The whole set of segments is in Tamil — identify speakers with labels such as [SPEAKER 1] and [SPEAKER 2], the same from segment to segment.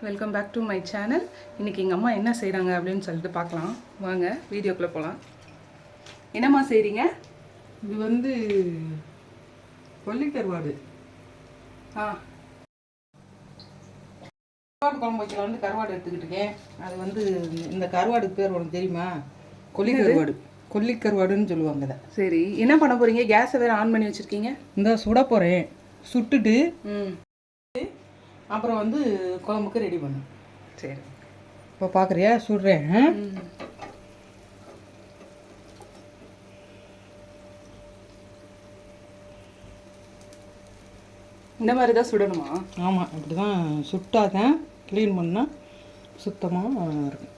[SPEAKER 1] Welcome back to my channel இன்றைக்கி எங்கள் அம்மா என்ன செய்கிறாங்க அப்படின்னு சொல்லிட்டு பார்க்கலாம். வாங்க வீடியோக்குள்ளே போகலாம் என்னம்மா செய்கிறீங்க
[SPEAKER 2] இது வந்து கொல்லிக்கருவாடு
[SPEAKER 1] ஆ. கருவாடு குழம்பு வைக்கலாம்னு கருவாடு எடுத்துக்கிட்டு இருக்கேன்.
[SPEAKER 2] அது வந்து இந்த கருவாடுக்கு பேர் உனக்கு தெரியுமா? கொல்லிக்கருவாடு கொல்லிக்கருவாடுன்னு சொல்லுவாங்க இதை.
[SPEAKER 1] சரி என்ன பண்ண போகிறீங்க கேஸை வேறு ஆன் பண்ணி வச்சுருக்கீங்க?
[SPEAKER 2] இந்த சுட போகிறேன் சுட்டுட்டு
[SPEAKER 1] ம்.
[SPEAKER 2] அப்புறம் வந்து குழம்புக்கு ரெடி பண்ணு.
[SPEAKER 1] சரி.
[SPEAKER 2] இப்போ பார்க்குறியா சுடுறேன்.
[SPEAKER 1] இந்த மாதிரி தான் சுடணுமா?
[SPEAKER 2] ஆமாம் இப்படி தான் சுட்டாதான் க்ளீன் பண்ணால் சுத்தமாக இருக்கும்.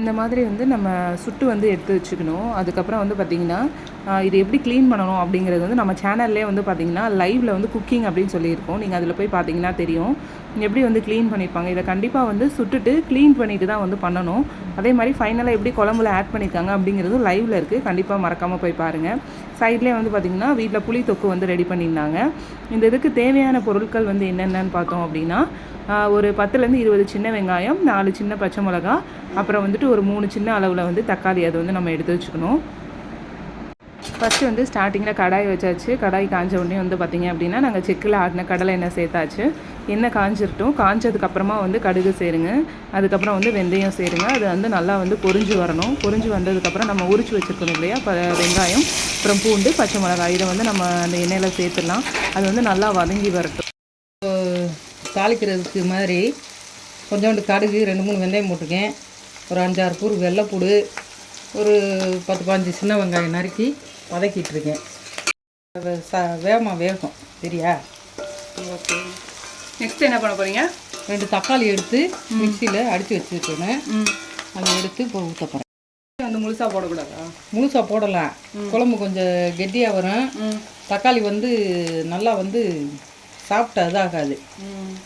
[SPEAKER 1] இந்த மாதிரி வந்து நம்ம சுட்டு வந்து எடுத்து வச்சுக்கணும். அதுக்கப்புறம் வந்து பார்த்திங்கன்னா இது எப்படி க்ளீன் பண்ணணும் அப்படிங்கிறது வந்து நம்ம சேனல்லே வந்து பார்த்திங்கன்னா லைவில் வந்து குக்கிங் அப்படின்னு சொல்லியிருக்கோம். நீங்கள் அதில் போய் பார்த்தீங்கன்னா தெரியும். எப்படி வந்து க்ளீன் பண்ணியிருப்பாங்க. இதை கண்டிப்பாக வந்து சுட்டுட்டு க்ளீன் பண்ணிட்டு தான் வந்து பண்ணணும். அதே மாதிரி ஃபைனலாக எப்படி குழம்புல ஆட் பண்ணியிருக்காங்க அப்படிங்கிறதும் லைவில் இருக்குது கண்டிப்பாக மறக்காமல் போய் பாருங்கள் சைட்லேயே வந்து பார்த்திங்கன்னா வீட்டில் புளி தொக்கு வந்து ரெடி பண்ணியிருந்தாங்க. இந்த இதுக்கு தேவையான பொருட்கள் வந்து என்னென்னு பார்த்தோம் அப்படின்னா ஒரு பத்துலேருந்து இருபது சின்ன வெங்காயம் நாலு சின்ன பச்சை மிளகா அப்புறம் வந்துட்டு ஒரு மூணு சின்ன அளவில் வந்து தக்காளி அது வந்து நம்ம எடுத்து வச்சுக்கணும். ஃபஸ்ட்டு வந்து ஸ்டார்டிங்கில் கடாய் வச்சாச்சு. கடாய் காஞ்ச உடனே வந்து பார்த்திங்க அப்படின்னா நாங்கள் செக்கில் ஆடின கடலை எண்ணெய் சேர்த்தாச்சு. எண்ணெய் காஞ்சிருட்டும். காஞ்சதுக்கப்புறமா வந்து கடுகு சேருங்க. அதுக்கப்புறம் வந்து வெந்தயம் சேருங்க. அது வந்து நல்லா வந்து பொறிஞ்சு வரணும். பொறிஞ்சு வந்ததுக்கப்புறம் நம்ம உரிச்சு வச்சுருக்கணும் இல்லையா? இப்போ வெங்காயம் அப்புறம் பூண்டு பச்சை மிளகாய். இதை வந்து நம்ம அந்த எண்ணெயில் சேர்த்துடலாம். அது வந்து நல்லா வதங்கி வரட்டும்.
[SPEAKER 2] தாளிக்கிறதுக்கு மாதிரி கொஞ்சோண்டு கடுகு ரெண்டு மூணு வெந்தயம் போட்டிருக்கேன். ஒரு அஞ்சாறு பூர் வெள்ளைப்பூடு ஒரு பத்து பாஞ்சு சின்ன வெங்காயம் நறுக்கி வதக்கிட்டு இருக்கேன் அது ச வேகமாக வேகும் சரியா?
[SPEAKER 1] ஓகே. நெக்ஸ்ட் என்ன பண்ண போகிறீங்க
[SPEAKER 2] ரெண்டு தக்காளி எடுத்து மிக்சியில் அடித்து வச்சுருக்கேன். அதை எடுத்து இப்போ ஊற்ற போகிறேன்
[SPEAKER 1] வந்து முழுசாக போடக்கூடாதா?
[SPEAKER 2] முழுசாக போடலாம். குழம்பு கொஞ்சம் கெட்டியாக வரும். தக்காளி வந்து நல்லா வந்து சாப்பிட்டா இதாகாது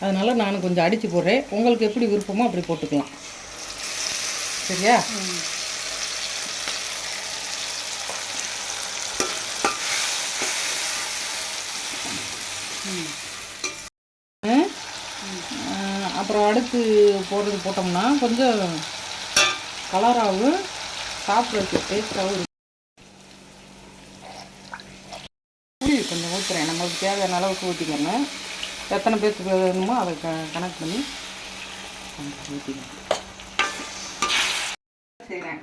[SPEAKER 2] அதனால் நான் கொஞ்சம் அடித்து போடுறேன். உங்களுக்கு எப்படி விருப்பமோ அப்படி போட்டுக்கலாம். சரியா? அப்புறம் அடுத்து போடுறது போட்டோம்னா கொஞ்சம் கலராகவும் சாப்பிட்றதுக்கு டேஸ்ட்டாகவும் இருக்கும். புளி கொஞ்சம் ஊற்றுறேன் நம்மளுக்கு தேவையான அளவுக்கு ஊற்றிக்கணும் எத்தனை பேருக்கு வேணுமோ அதை க கணக்கு பண்ணி ஊற்றிக்கணும் செய்கிறேன்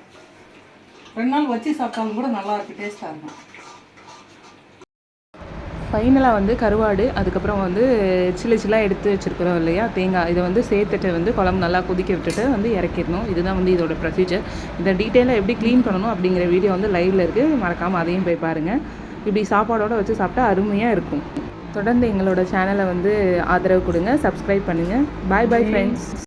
[SPEAKER 2] ரெண்டு நாள் வச்சு சாப்பிட்டாலும் கூட நல்லாயிருக்கு டேஸ்ட்டாக இருக்கும்.
[SPEAKER 1] ஃபைனலாக வந்து கருவாடு அதுக்கப்புறம் வந்து சில்லு சில்லாக எடுத்து வச்சுருக்கிறோம் இல்லையா? தேங்காய். இதை வந்து சேர்த்துட்டு வந்து குழம்பு நல்லா கொதிக்க விட்டுட்டு வந்து இறக்கிடணும். இதுதான் வந்து இதோட ப்ரொசீஜர் இதை டீட்டெயிலாக எப்படி க்ளீன் பண்ணணும் அப்படிங்கிற வீடியோ வந்து லைவில் இருக்குது மறக்காமல் அதையும் போய் பாருங்கள் இப்படி சாப்பாடோடு வச்சு சாப்பிட்டா அருமையாக இருக்கும். தொடர்ந்து எங்களோட சேனலை வந்து ஆதரவு கொடுங்க. சப்ஸ்கிரைப் பண்ணுங்கள் பாய் பாய் ஃப்ரெண்ட்ஸ்